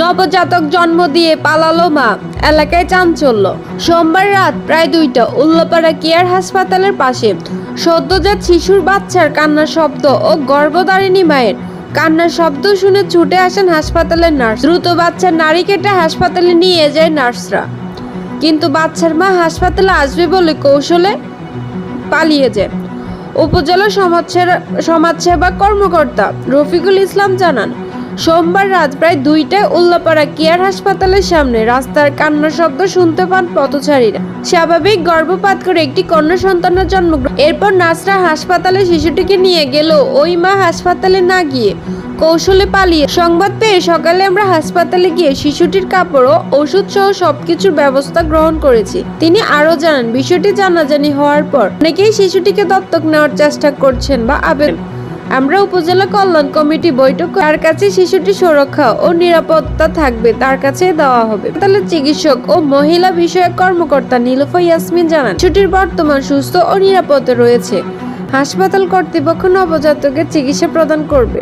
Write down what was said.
নবজাতক জন্ম দিয়ে পালালো মা। এলাকায় চাঞ্চল্য। সোমবার রাত প্রায় দুইটা উল্লাপাড়া কেয়ার হাসপাতালের পাশে সদ্যজাত শিশুর বাচ্চার কান্নার শব্দ ও গর্ভধারিণী মায়ের কান্নার শব্দ শুনে ছুটে আসেন হাসপাতালের নার্স। দ্রুত বাচ্চার নারী কেটে হাসপাতালে নিয়ে যায় নার্সরা। কিন্তু বাচ্চার মা হাসপাতালে আসবে বলে কৌশলে পালিয়ে যায়। উপজেলা সমাজসেবা সমাজসেবা কর্মকর্তা রফিকুল ইসলাম জানান সোমবার রাত প্রায় দুইটায় উল্লাপাড়া কেয়ার হাসপাতালের সামনে রাস্তার কান্নার শব্দ শুনতে পান পথচারীরা। স্বাভাবিক গর্ভপাত করে একটি কন্যা সন্তানের জন্ম এরপর নার্সরা হাসপাতালে শিশুটিকে নিয়ে গেল ওই মা হাসপাতালে না গিয়ে কৌশলে পালিয়ে। সংবাদ পেয়ে সকালে আমরা হাসপাতালে গিয়ে শিশুটির কাপড় ও ওষুধ সহ সবকিছুর ব্যবস্থা গ্রহণ করেছি। তিনি আরও জানান, বিষয়টি জানাজানি হওয়ার পর অনেকেই শিশুটিকে দত্তক নেওয়ার চেষ্টা করছেন বা আবেদন আমরা উপজেলা কল্যাণ কমিটি বৈঠক তার কাছে শিশুটি সুরক্ষা ও নিরাপত্তা থাকবে, তার কাছে দেওয়া হবে। তাহলে চিকিৎসক ও মহিলা বিষয়ক কর্মকর্তা নীলফা ইয়াসমিন জানান ছুটির বর্তমান সুস্থ ও নিরাপদে রয়েছে। হাসপাতাল কর্তৃপক্ষ নবজাতকের চিকিৎসা প্রদান করবে।